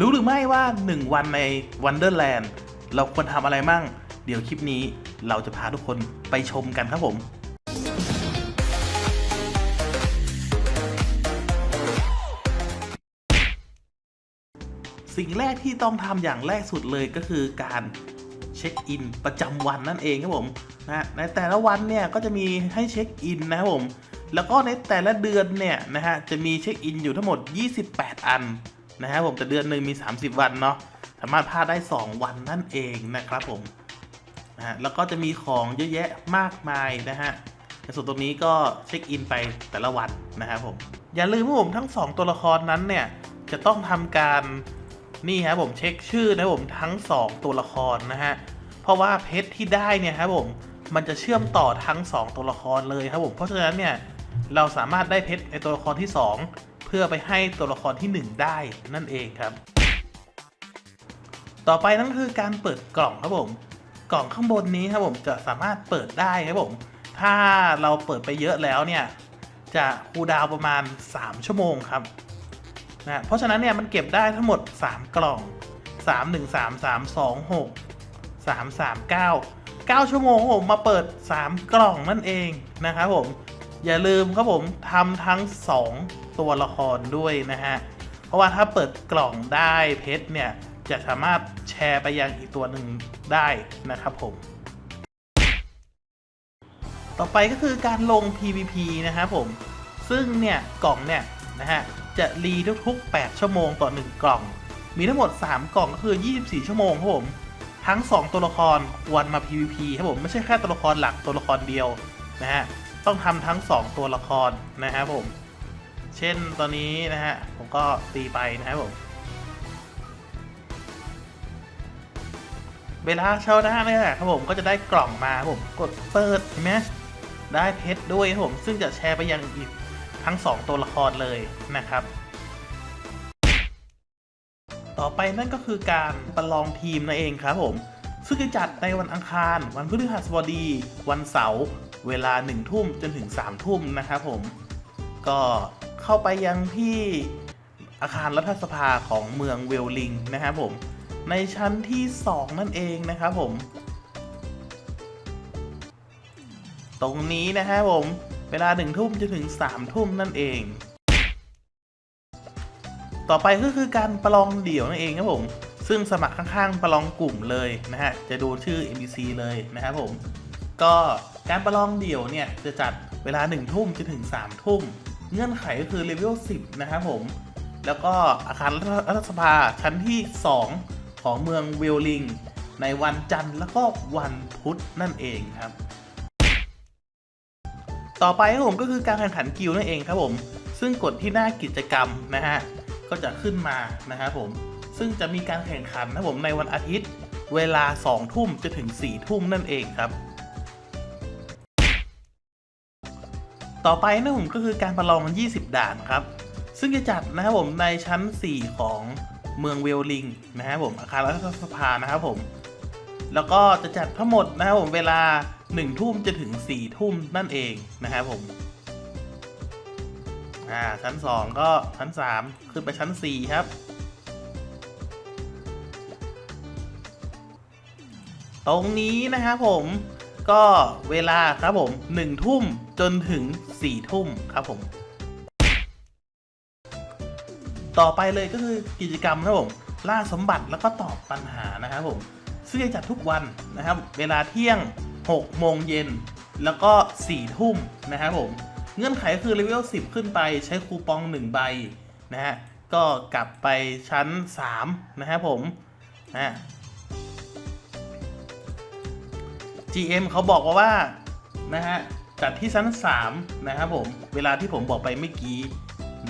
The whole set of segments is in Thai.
รู้หรือไม่ว่า 1 วันใน Wonderland เราควรทำอะไรมั่ง เดี๋ยวคลิปนี้เราจะพาทุกคนไปชมกันครับผมสิ่งแรกที่ต้องทำอย่างแรกสุดเลยก็คือการเช็คอินประจำวันนั่นเองครับผมนะในแต่ละวันเนี่ยก็จะมีให้เช็คอินนะครับผม แล้วก็ในแต่ละเดือนเนี่ยนะฮะจะมีเช็คอินอยู่ทั้งหมด 28 อัน นะครับผมแต่เดือนหนึ่งมี 30 วันเนาะสามารถพลาดได้ 2 วันนั่นเองนะครับผมนะฮะแล้วก็จะมีของเยอะแยะมากมายนะฮะในส่วนตรงนี้ก็เช็คอินไปแต่ละวันนะครับผมอย่าลืมว่าผมทั้ง 2 ตัวละครนั้นเนี่ยจะต้องทำการนี่ครับผมเช็คชื่อนะผมทั้ง 2 ตัวละครนะฮะเพราะว่าเพชรที่ได้เนี่ยครับผมมันจะเชื่อมต่อทั้ง 2 ตัวละครเลยครับผมเพราะฉะนั้นเนี่ย เราสามารถได้เพชรในตัวละครที่ 2 เพื่อไปให้ตัวละครที่ 1 ได้นั่นเองครับ ต่อไปนั่นคือการเปิดกล่องครับผม กล่องข้างบนนี้ครับผมจะสามารถเปิดได้ครับผม ถ้าเราเปิดไปเยอะแล้วเนี่ยจะคูดาวประมาณ 3 ชั่วโมงครับนะเพราะฉะนั้นเนี่ยมันเก็บได้ทั้งหมด 3 กล่อง 3 1 3 3 2 6 3 3 9 9 ชั่วโมงผมมาเปิด 3 กล่องนั่นเองนะครับผม อย่าลืมครับผมทำทั้ง 2 ตัวละครด้วยนะฮะ เพราะว่าถ้าเปิดกล่องได้เพชรเนี่ย จะสามารถแชร์ไปยังอีกตัวหนึ่งได้นะครับผม ต่อไปก็คือการลง PVP นะครับผม ซึ่งเนี่ยกล่องเนี่ยนะฮะจะรีทุกๆ 8 ชั่วโมงต่อ 1 กล่อง มีทั้งหมด 3 กล่องก็คือ 24 ชั่วโมงครับผม ทั้ง 2 ตัวละครควรมา PVP ครับผม ไม่ใช่แค่ตัวละครหลักตัวละครเดียวนะฮะ ต้องทำทั้ง 2 ตัวละครนะครับผม เช่นตอนนี้นะฮะผมก็ตีไปนะครับผม เวลาเช่าหน้าเนี่ยครับผมก็จะได้กล่องมาผมกดเปิดเห็นไหมได้เพชรด้วยครับผมซึ่งจะแชร์ไปยังอีกทั้ง 2 ตัวละครเลยนะครับ ต่อไปนั่นก็คือการประลองทีมนั่นเองครับผม ซึ่งจะจัดในวันอังคาร วันพฤหัสบดี วันเสาร์เวลา 1 ทุ่มจนถึง 3 ทุ่มนะครับผม ก็เข้าไปยังที่อาคารรัฐสภาของเมืองเวลลิงนะครับผม ในชั้นที่ 2 นั่นเองนะครับผม ตรงนี้นะครับผม เวลา 1 ทุ่มจนถึง 3 ทุ่มนั่นเอง ต่อไปก็คือการประลองเดี่ยวนั่นเองครับผม ซึ่งสมัครข้างๆ ประลองกลุ่มเลยนะฮะ จะดูชื่อ NPC เลยนะครับผม ก็การประลองเดี่ยวเนี่ย จะจัดเวลา 1 ทุ่มจนถึง 3 ทุ่ม เงื่อนไขก็คือเลเวล 10 นะครับผม แล้วก็อาคารรัฐสภาชั้นที่ 2 ของเมืองเวลลิง ในวันจันทร์แล้วก็วันพุธนั่นเองครับ ต่อไปครับผมก็คือการแข่งขันกิลนั่นเองครับผม ซึ่งกดที่หน้ากิจกรรมนะฮะ ก็จะขึ้นมานะครับผม ซึ่งจะมีการแข่งขันนะผมในวันอาทิตย์ เวลา 2 ทุ่มจะถึง 4 ทุ่มนั่นเองครับ ต่อไปนะผมก็คือการประลอง20 ด่านครับ ซึ่งจะจัดนะครับผมในชั้น 4 ของเมืองเวลลิงนะครับผมอาคารรัฐสภานะครับผม แล้วก็จะจัดทั้งหมดนะครับผมเวลา 1 ทุ่มจะถึง 4 ทุ่มนั่นเองนะครับผมอ่าชั้น 2 ก็ชั้น 3 ขึ้นไปชั้น 4 ครับ ตรงนี้นะครับผมก็เวลาครับผม1ทุ่มจนถึง4ทุ่มครับผม ต่อไปเลยก็คือกิจกรรมนะครับผมล่าสมบัติแล้วก็ตอบปัญหานะครับผมซึ่งจะจัดทุกวันนะครับ เวลาเที่ยง6โมงเย็นแล้วก็4ทุ่มนะครับผมเงื่อนไขคือเลเวล10 ขึ้นไปใช้คูปอง 1 ใบนะฮะก็กลับไปชั้น 3 นะครับผมนะ GM เขาบอกว่าว่านะฮะจัดที่ชั้น 3 นะครับผม เวลาที่ผมบอกไปเมื่อกี้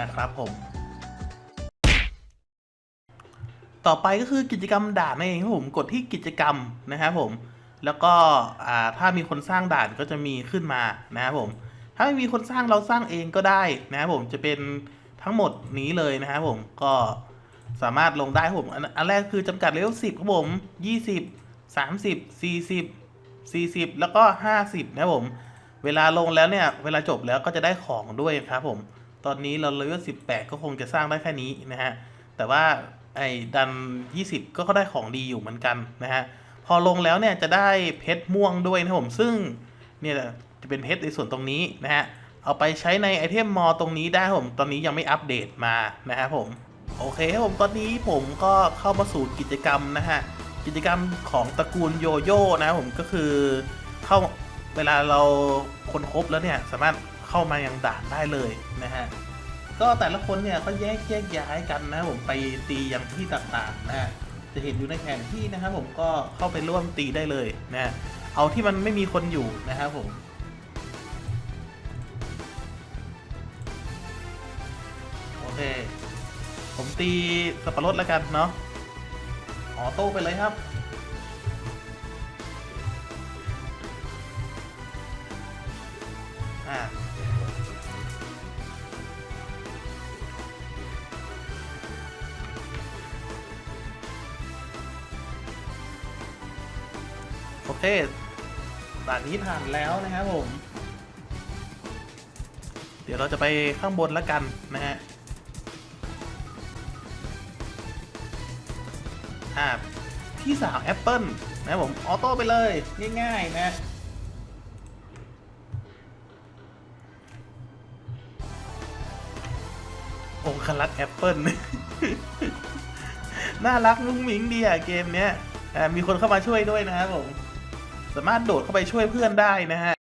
นะครับผม ต่อไปก็คือกิจกรรมด่านนั่นเองครับผมกดที่กิจกรรมนะครับผม แล้วก็ถ้ามีคนสร้างด่านก็จะมีขึ้นมานะครับผม ถ้าไม่มีคนสร้างเราสร้างเองก็ได้นะครับผมจะเป็นทั้งหมดนี้เลยนะครับผมก็สามารถลงได้ผม อันอันแรกคือจำกัดเลเวล10ครับผม 20 30 40 40 แล้วก็ 50 นะผม เวลาลงแล้วเนี่ย เวลาจบแล้วก็จะได้ของด้วยครับผม ตอนนี้เราเลเวล18 ก็คงจะสร้างได้แค่นี้นะฮะ แต่ว่าไอ้ดัน 20 ก็ได้ของดีอยู่เหมือนกันนะฮะ พอลงแล้วเนี่ยจะได้เพชรม่วงด้วยนะผม ซึ่งเนี่ยจะเป็นเพชรในส่วนตรงนี้นะฮะ เอาไปใช้ในไอเทมมอตรงนี้ได้ผม ตอนนี้ยังไม่อัปเดตมานะครับผม โอเคครับผม ตอนนี้ผมก็เข้ามาสู่กิจกรรมนะฮะ กิจกรรมของตระกูลโยโย่นะผมก็คือเข้าเวลาเราคนครบแล้วเนี่ยสามารถเข้ามายังด่านได้เลยนะฮะก็แต่ละคนเนี่ยก็แยกแยกย้ายกันนะผมไปตีอยังที่ต่างๆนะฮะจะเห็นอยู่ในแผนที่นะครับผมก็เข้าไปร่วมตีได้เลยนะเอาที่มันไม่มีคนอยู่นะครับผมโอเคผมตีสับปะรดแล้วกันเนาะ ออโต้ไปเลยครับ อ่าโอเคด่านนี้ผ่านแล้วนะครับผม เดี๋ยวเราจะไปข้างบนแล้วกันนะฮะ อ่าพี่สาวแอปเปิลนะผมออโต้ไปเลยง่ายๆนะองคลักษ์แอปเปิลน่ารักมุ้งมิ้งดีอะเกมเนี้ยมีคนเข้ามาช่วยด้วยนะครับผม สามารถโดดเข้าไปช่วยเพื่อนได้นะฮะ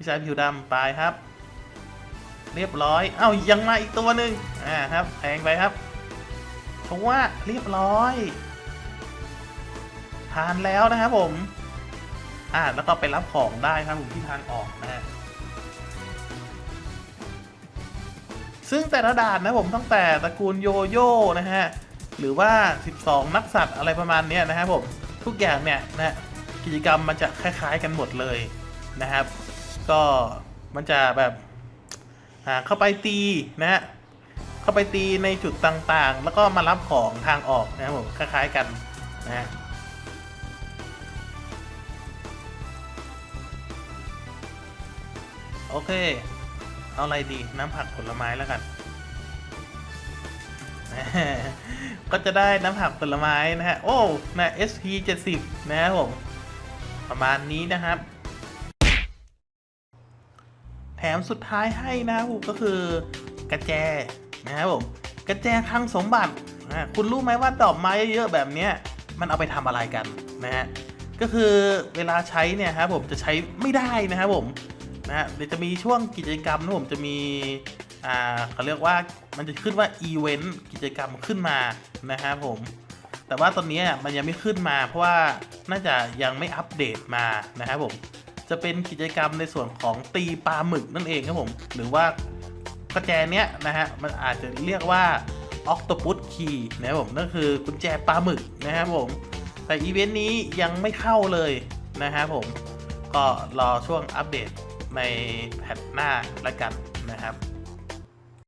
พี่ชายผิวดำไปครับ เรียบร้อย เอ้ายังมาอีกตัวหนึ่งอ่าครับแทงไปครับชงว่าเรียบร้อยผ่านแล้วนะครับผม อ่าแล้วก็ไปรับของได้ครับผมที่ทางออกนะฮะซึ่งแต่ละด่านนะผมตั้งแต่ตระกูลโยโย่นะฮะ หรือว่า 12 นักสัตว์อะไรประมาณนี้นะครับผม ทุกอย่างเนี่ยนะกิจกรรมมันจะคล้าย ๆ กันหมดเลยนะครับ ก็มันจะแบบอ่าเข้าไปตีนะฮะเข้าไปตีในจุดต่างๆ แล้วก็มารับของทางออกนะครับผมคล้ายๆกันนะฮะโอเค เอาอะไรดีน้ำผักผลไม้แล้วกัน ก็จะได้น้ำผักผลไม้นะฮะ โอ้ นะ SP 70นะครับผม ประมาณนี้นะครับ แถมสุดท้ายให้นะครับก็คือกระแจนะครับผมกระแจคลังสมบัติอ่าคุณรู้ไหมว่าดอกไม้เยอะๆแบบนี้มันเอาไปทำอะไรกันนะฮะก็คือเวลาใช้เนี่ยครับผมจะใช้ไม่ได้นะครับผมนะฮะเดี๋ยวจะมีช่วงกิจกรรมนะผมจะมีอ่าเขาเรียกว่ามันจะขึ้นว่าอีเวนต์กิจกรรมขึ้นมานะครับผมแต่ว่าตอนนี้มันยังไม่ขึ้นมาเพราะว่าน่าจะยังไม่อัปเดตมานะครับผม จะเป็นกิจกรรมในส่วนของตีปลาหมึกนั่นเองครับผม หรือว่ากระแจเนี้ยนะฮะมันอาจจะเรียกว่าอ c t o p u s Key นะครับผมนั่นคือกุญแจปลาหมึกนะครับผม แต่อีเวนต์นี้ยังไม่เข้าเลยนะครับผม ก็รอช่วงอัปเดตในแพทหน้าละกันนะครับ